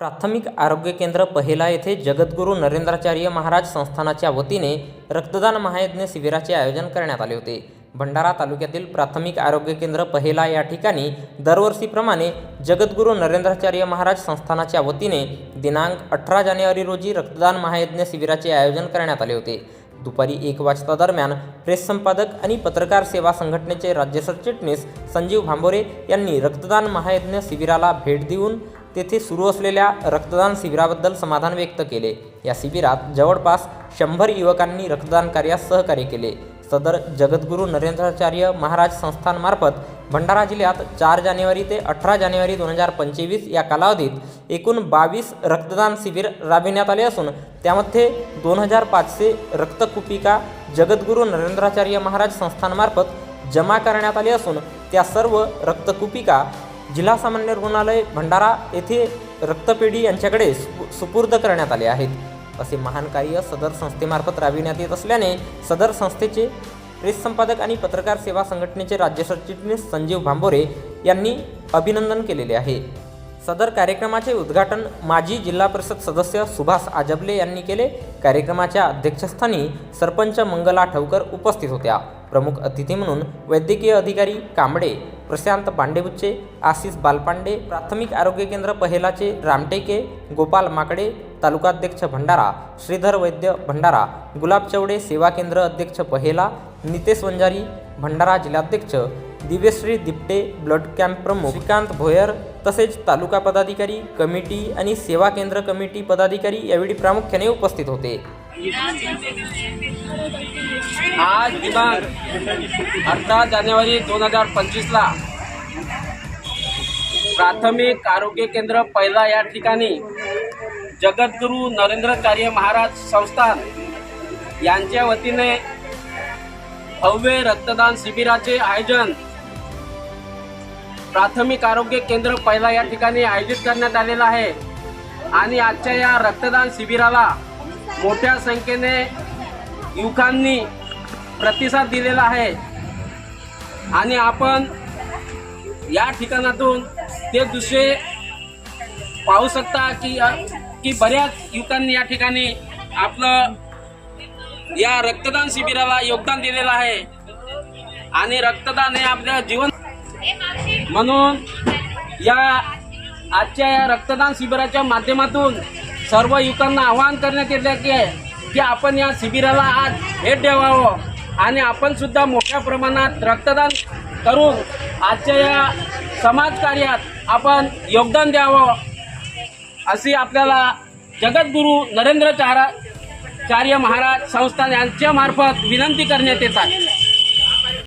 प्राथमिक आरोग्य केंद्र पहिला येथे जगद्गुरू नरेंद्राचार्य महाराज संस्थानाच्या वतीने रक्तदान महायज्ञ शिबिराचे आयोजन करण्यात आले होते. भंडारा तालुक्यातील प्राथमिक आरोग्य केंद्र पहिला या ठिकाणी दरवर्षीप्रमाणे जगद्गुरू नरेंद्राचार्य महाराज संस्थानाच्या वतीने दिनांक अठरा जानेवारी रोजी रक्तदान महायज्ञ शिबिराचे आयोजन करण्यात आले होते. दुपारी एक वाजता दरम्यान प्रेस संपादक आणि पत्रकार सेवा संघटनेचे राज्य सरचिटणीस संजीव भांबोरे यांनी रक्तदान महायज्ञ शिबिराला भेट देऊन तेथे सुरू असलेल्या रक्तदान शिबिराबद्दल समाधान व्यक्त केले. या शिबिरात जवळपास शंभर युवकांनी रक्तदान कार्यास सहकार्य केले. सदर जगद्गुरू नरेंद्राचार्य महाराज संस्थानमार्फत भंडारा जिल्ह्यात चार जानेवारी ते अठरा जानेवारी दोन हजार पंचवीस या कालावधीत एकूण बावीस रक्तदान शिबिर राबविण्यात आले असून त्यामध्ये दोन हजार पाचशे रक्तकुपिका जगद्गुरू नरेंद्राचार्य महाराज संस्थानमार्फत जमा करण्यात आले असून त्या सर्व रक्तकुपिका जिल्हा सामान्य रुग्णालय भंडारा येथे रक्तपेढी यांच्याकडे सुपूर्द करण्यात आले आहेत. असे महान कार्य सदर संस्थेमार्फत राबविण्यात येत असल्याने सदर संस्थेचे प्रेस संपादक आणि पत्रकार सेवा संघटनेचे राज्य सरचिटणीस संजीव भांबोरे यांनी अभिनंदन केलेले आहे. सदर कार्यक्रमाचे उद्घाटन माजी जिल्हा परिषद सदस्य सुभाष आजबले यांनी केले. कार्यक्रमाच्या अध्यक्षस्थानी सरपंच मंगला ठवकर उपस्थित होत्या. प्रमुख अतिथी म्हणून वैद्यकीय अधिकारी कांबडे प्रशांत पांडेबुच्चे आशिष बालपांडे प्राथमिक आरोग्य केंद्र पहिलाचे रामटेके गोपाल माकडे तालुकाध्यक्ष भंडारा श्रीधर वैद्य भंडारा गुलाब चवडे सेवा केंद्र अध्यक्ष पहेला नितेश वंजारी भंडारा जिल्हाध्यक्ष दिव्यश्री दिपटे ब्लड कॅम्प प्रमुख श्रीकांत भोयर तसेच तालुका पदाधिकारी कमिटी आणि सेवा केंद्र कमिटी पदाधिकारी यावेळी प्रामुख्याने उपस्थित होते. आज दिनांक अठरा जानेवारी दोन हजार पंचवीसला प्राथमिक आरोग्य केंद्र पहिला या ठिकाणी जगद्गुरू नरेंद्रचार्य महाराज संस्थान यांच्या वतीने भव्य रक्तदान शिबिराचे आयोजन प्राथमिक आरोग्य केंद्र पहिला या ठिकाणी आयोजित करण्यात आलेलं आहे. आणि आजच्या या रक्तदान शिबिराला मोठ्या संख्येने युवकांनी प्रतिसाद दिलेला आहे. आणि आपण या ठिकाणातून ते दुसरे पाहू शकता की की बऱ्याच युवकांनी या ठिकाणी आपलं या रक्तदान शिबिराला योगदान दिलेलं आहे. आणि रक्तदान हे आपल्या जीवन म्हणून या आजच्या या रक्तदान शिबिराच्या माध्यमातून सर्व युवकांना आवाहन करण्यात येते की की आपण या शिबिराला आज भेट द्यावावं. आणि आपण सुद्धा मोठ्या प्रमाणात रक्तदान करून आजच्या या समाजकार्यात आपण योगदान द्यावं अशी आपल्याला जगद्गुरू नरेंद्र चारा चार्य महाराज संस्थान यांच्या मार्फत विनंती करण्यात येत आहे.